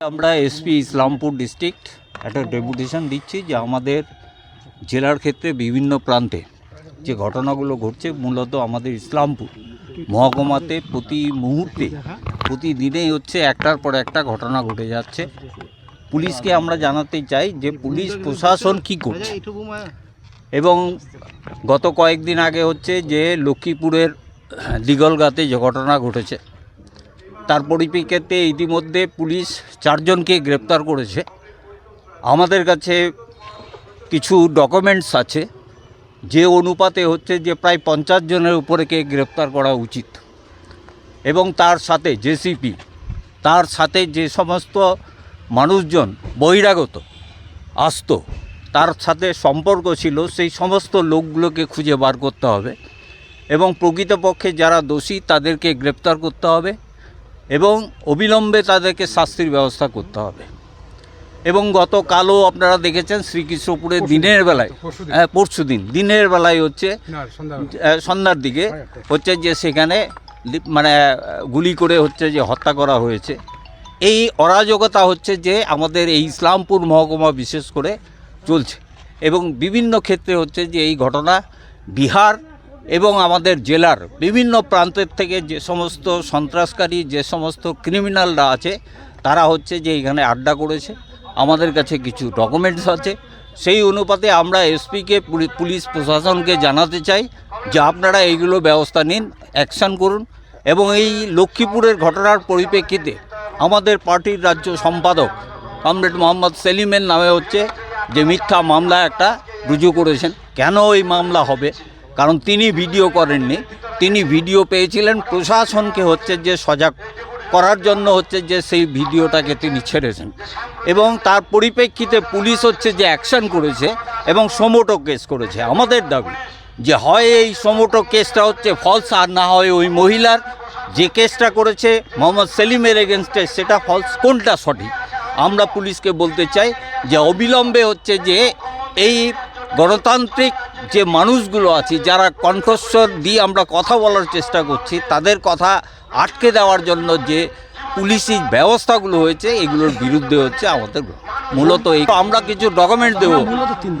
আমরা SP Islampur district একটা deputation দিচ্ছি যে আমাদের জেলার ক্ষেত্রে বিভিন্ন প্রান্তে যে ঘটনাগুলো ঘটছে মূলত আমাদের ইসলামপুর মহকুমাতে প্রতি মুহূর্তে, প্রতিদিনেই হচ্ছে একটার পর একটা ঘটনা ঘটে যাচ্ছে। পুলিশকে আমরা জানাতে চাই যে পুলিশ প্রশাসন কি করছে। এবং গত কয়েকদিন আগে হচ্ছে যে লক্ষ্মীপুরের দিগলগাতে যে ঘটনা ঘটেছে তার পরিপ্রেক্ষিতে ইতিমধ্যে পুলিশ চারজনকে গ্রেপ্তার করেছে। আমাদের কাছে কিছু ডকুমেন্টস আছে, যে অনুপাতে হচ্ছে যে প্রায় পঞ্চাশ জনের উপরেকে গ্রেপ্তার করা উচিত। এবং তার সাথে জেসিপি, তার সাথে যে সমস্ত মানুষজন বহিরাগত, আসতো, তার সাথে সম্পর্ক ছিল, সেই সমস্ত লোকগুলোকে খুঁজে বার করতে হবে। এবং প্রকৃতপক্ষে যারা দোষী, তাদেরকে গ্রেপ্তার করতে হবে। এবং অবিলম্বে তাদেরকে শাস্তির ব্যবস্থা করতে হবে। এবং গতকালও আপনারা দেখেছেন শ্রীকৃষ্ণপুরের দিনের বেলায় হ্যাঁ পরশু দিন দিনের বেলায় হচ্ছে সন্ধ্যার দিকে হচ্ছে যে সেখানে মানে গুলি করে হচ্ছে যে হত্যা করা হয়েছে। এই অরাজকতা হচ্ছে যে আমাদের এই ইসলামপুর মহকুমা বিশেষ করে চলছে। এবং বিভিন্ন ক্ষেত্রে হচ্ছে যে এই ঘটনা বিহার এবং আমাদের জেলার বিভিন্ন প্রান্তের থেকে যে সমস্ত সন্ত্রাসকারী, যে সমস্ত ক্রিমিনালরা আছে, তারা হচ্ছে যে এখানে আড্ডা করেছে। আমাদের কাছে কিছু ডকুমেন্টস আছে। সেই অনুপাতে আমরা এসপিকে পুলিশ প্রশাসনকে জানাতে চাই যে আপনারা এইগুলো ব্যবস্থা নিন অ্যাকশান করুন এবং এই লক্ষ্মীপুরের ঘটনার পরিপ্রেক্ষিতে আমাদের পার্টির রাজ্য সম্পাদক কমরেড মোহাম্মদ সেলিমের নামে হচ্ছে যে মিথ্যা মামলা একটা রুজু করেছেন। কেন ওই মামলা হবে? কারণ তিনি ভিডিও করেননি। তিনি ভিডিও পেয়েছিলেন, প্রশাসনকে হচ্ছে যে সজাগ করার জন্য হচ্ছে যে সেই ভিডিওটাকে তিনি ছেড়েছেন। এবং তার পরিপ্রেক্ষিতে পুলিশ হচ্ছে যে অ্যাকশন করেছে এবং সমোটো কেস করেছে। আমাদের দাবি যে হয় এই সমোটো কেসটা হচ্ছে ফলস আর না হয় ওই মহিলার। যে কেসটা করেছে মোহাম্মদ সেলিমের এগেনস্টে সেটা ফলস কোনটা সঠিক? আমরা পুলিশকে বলতে চাই যে অবিলম্বে হচ্ছে যে এই গণতান্ত্রিক যে মানুষগুলো আছে যারা কণ্ঠস্বর দিয়ে আমরা কথা বলার চেষ্টা করছি তাদের কথা আটকে দেওয়ার জন্য যে পুলিশি ব্যবস্থাগুলো হয়েছে এগুলোর বিরুদ্ধে হচ্ছে আমাদের মূলত এই আমরা কিছু ডকুমেন্ট দেব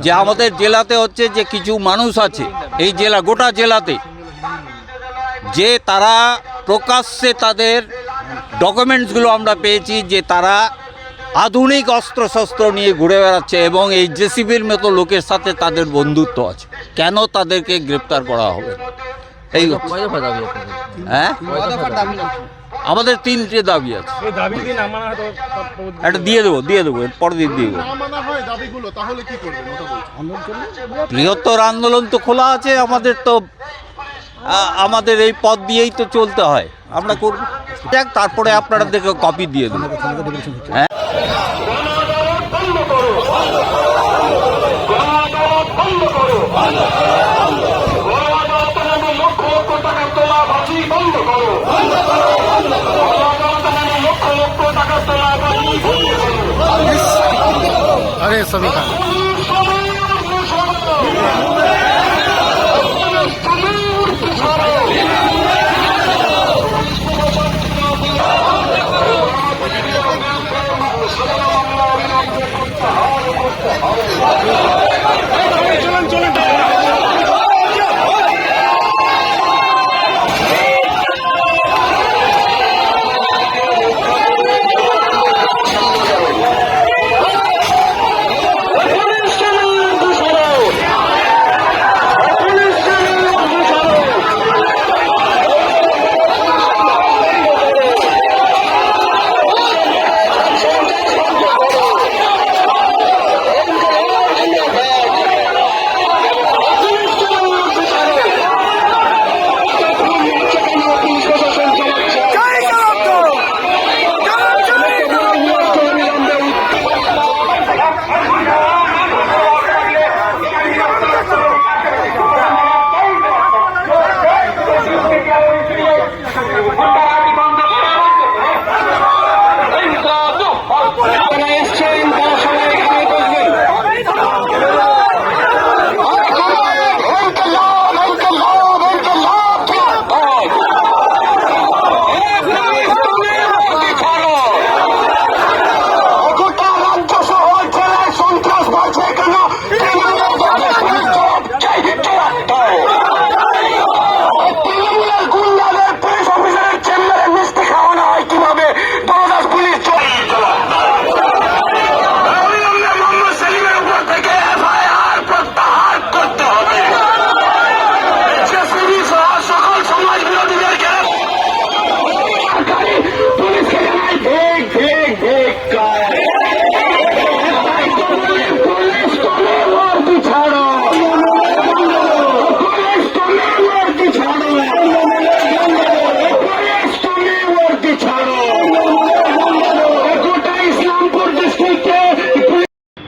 যে আমাদের জেলাতে হচ্ছে যে কিছু মানুষ আছে এই জেলা গোটা জেলাতে। যে তারা প্রকাশ্যে তাদের ডকুমেন্টসগুলো আমরা পেয়েছি যে তারা আধুনিক অস্ত্রশস্ত্র নিয়ে ঘুরে বেড়াচ্ছে এবং এই জেসিবির মতো লোকের সাথে তাদের বন্ধুত্ব আছে। কেন তাদেরকে গ্রেপ্তার করা হবে? এই হ্যাঁ? আমাদের তিনটে দাবি আছে। একটা দিয়ে দেবো দিয়ে দেবো পরের দিন দিয়ে দেবো। বৃহত্তর আন্দোলন তো খোলা আছে আমাদের তো আমাদের এই পথ দিয়েই তো চলতে হয়। আমরা করব। যাক তারপরে আপনারা দেখে কপি দিয়ে দেবো। হ্যাঁ? あれサビかな。